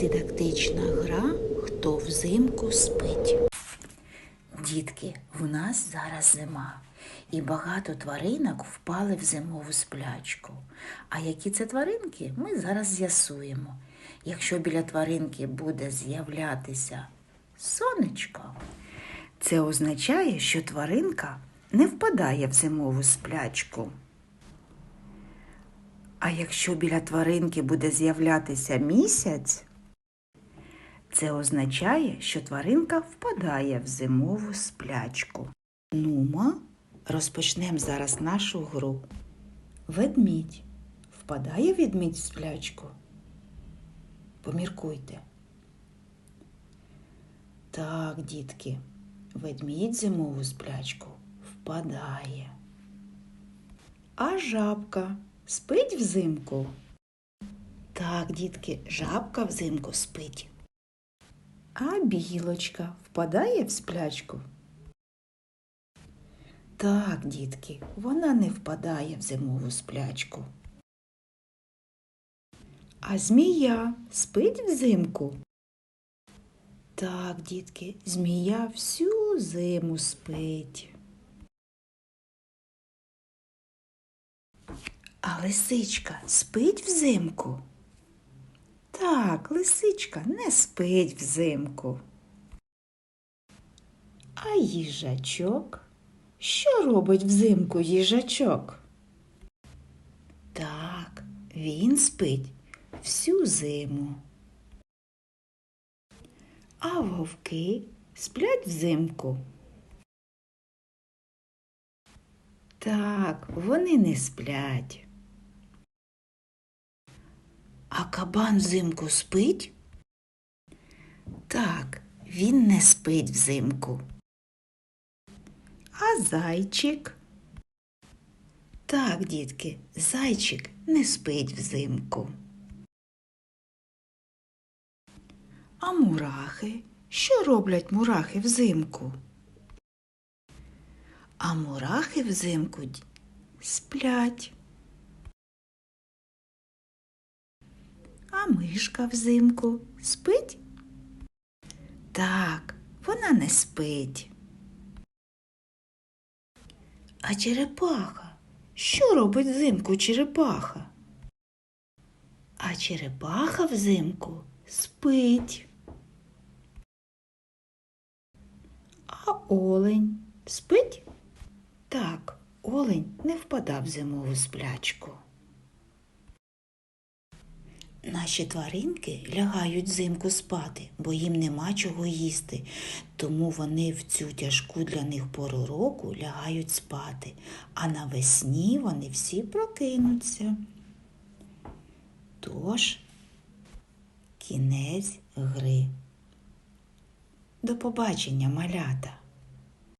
Дидактична гра Хто взимку спить. Дітки, в нас зараз зима, і багато тваринок впали в зимову сплячку. А які це тваринки, ми зараз з'ясуємо. Якщо біля тваринки буде з'являтися сонечко, це означає, що тваринка не впадає в зимову сплячку. А якщо біля тваринки буде з'являтися місяць, це означає, що тваринка впадає в зимову сплячку. Нумо, розпочнемо зараз нашу гру. Ведмідь. Впадає ведмідь в сплячку? Поміркуйте. Так, дітки, ведмідь зимову сплячку впадає. А жабка спить взимку? Так, дітки, жабка взимку спить. А білочка впадає в сплячку? Так, дітки, вона не впадає в зимову сплячку. А змія спить взимку? Так, дітки, змія всю зиму спить. А лисичка спить взимку? Так, лисичка не спить взимку. А їжачок? Що робить взимку їжачок? Так, він спить всю зиму. А вовки сплять взимку? Так, вони не сплять. А кабан взимку спить? Так, він не спить взимку. А зайчик? Так, дітки, зайчик не спить взимку. А мурахи? Що роблять мурахи взимку? А мурахи взимку сплять. А мишка взимку спить? Так, вона не спить. А черепаха? Що робить взимку черепаха? А черепаха взимку спить. А олень спить? Так, олень не впадав в зимову сплячку. Наші тваринки лягають взимку спати, бо їм нема чого їсти, тому вони в цю тяжку для них пору року лягають спати, а навесні вони всі прокинуться. Тож, кінець гри. До побачення, малята!